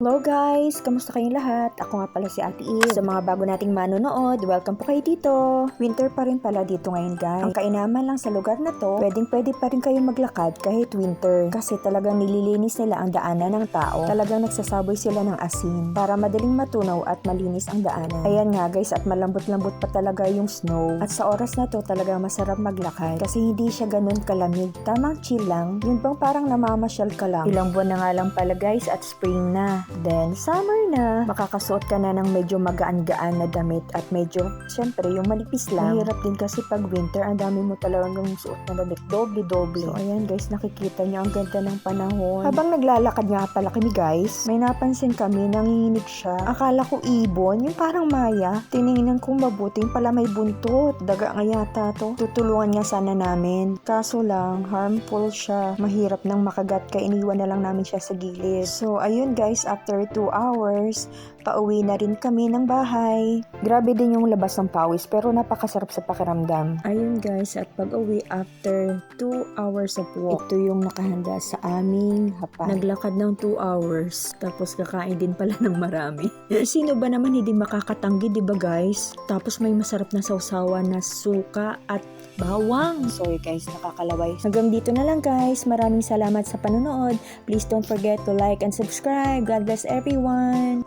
Hello guys! Kamusta kayong lahat? Ako nga pala si Ate Eve. Sa mga bago nating manonood, welcome po kayo dito. Winter pa rin pala dito ngayon guys. Ang kainaman lang sa lugar na to, pwedeng pwede pa rin kayo maglakad kahit winter. Kasi talagang nililinis nila ang daanan ng tao. Talagang nagsasaboy sila ng asin para madaling matunaw at malinis ang daanan. Ayan nga guys at malambot-lambot pa talaga yung snow. At sa oras na to talaga masarap maglakad kasi hindi siya ganun kalamig. Tamang chill lang. Yun bang parang namamasyal ka lang. Ilang buwan na nga lang pala guys at spring na. Then, summer na. Makakasuot ka na ng medyo magaan-gaan na damit at medyo, syempre, yung manipis lang. Mahirap din kasi pag winter, ang dami mo talagang suot na damit. Doble-doble. So, ayan guys, nakikita niyo ang ganda ng panahon. Habang naglalakad nga pala kami guys, may napansin kami, nanginginig siya. Akala ko ibon, yung parang maya. Tiningnan kong mabuti, yung pala may buntot. Daga nga yata to. Tutulungan nga sana namin. Kaso lang, harmful siya. Mahirap nang makagat, kaya iniwan na lang namin siya sa gilid. So, ayun guys, after 2 hours, pauwi na rin kami ng bahay. Grabe din yung labas ng pawis, pero napakasarap sa pakiramdam. Ayun guys, at pag-uwi after 2 hours of walk, ito yung nakahanda sa aming hapag. Naglakad ng 2 hours, tapos kakain din pala ng marami. Sino ba naman hindi makakatanggi, di ba guys? Tapos may masarap na sausawan na suka at bawang. Sorry guys, nakakalaway. Hanggang dito na lang guys. Maraming salamat sa panonood. Please don't forget to like and subscribe. God bless everyone.